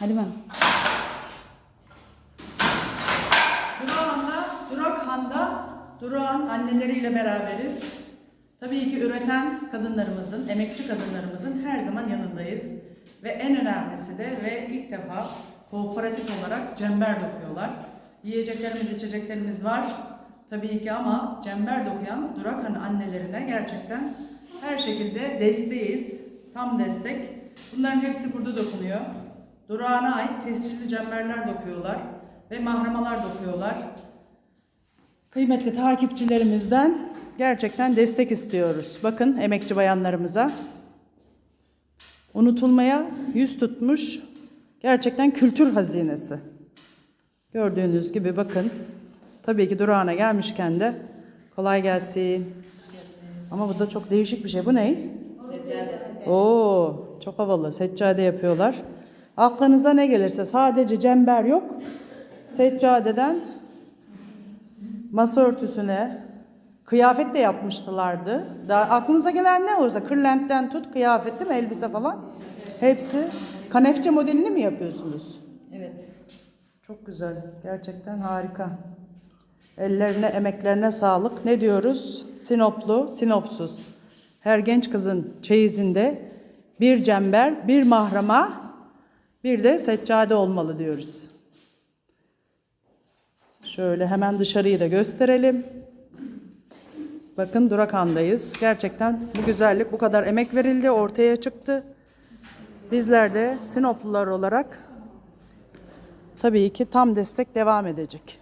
Hadi ben. Durakhan'da, Durakhan'da Durakhan anneleriyle beraberiz. Tabii ki üreten kadınlarımızın, emekçi kadınlarımızın her zaman yanındayız. Ve en önemlisi de ve ilk defa kooperatif olarak cember dokuyorlar. Yiyeceklerimiz, içeceklerimiz var. Tabii ki ama cember dokuyan Durakhan annelerine gerçekten her şekilde desteğiz. Tam destek. Bunların hepsi burada dokunuyor. Durağan'a ait tescilli cemberler dokuyorlar ve mahramalar dokuyorlar. Kıymetli takipçilerimizden gerçekten destek istiyoruz. Bakın emekçi bayanlarımıza. Unutulmaya yüz tutmuş gerçekten kültür hazinesi. Gördüğünüz gibi bakın. Tabii ki durağına gelmişken de kolay gelsin. Ama bu da çok değişik bir şey. Bu ne? Oo, çok havalı. Seccade yapıyorlar. Aklınıza ne gelirse sadece cember yok. Seccadeden masa örtüsüne kıyafet de yapmıştılardı. Daha aklınıza gelen ne olursa kırlentten tut kıyafet değil mi elbise falan. Hepsi kanefçe modelini mi yapıyorsunuz? Evet. Çok güzel. Gerçekten harika. Ellerine, emeklerine sağlık. Ne diyoruz? Sinoplu, sinopsuz. Her genç kızın çeyizinde bir cember, bir mahrama, bir de seccade olmalı diyoruz. Şöyle hemen dışarıyı da gösterelim. Bakın Durakhan'dayız. Gerçekten bu güzellik bu kadar emek verildi, ortaya çıktı. Bizler de Sinoplular olarak tabii ki tam destek devam edecek.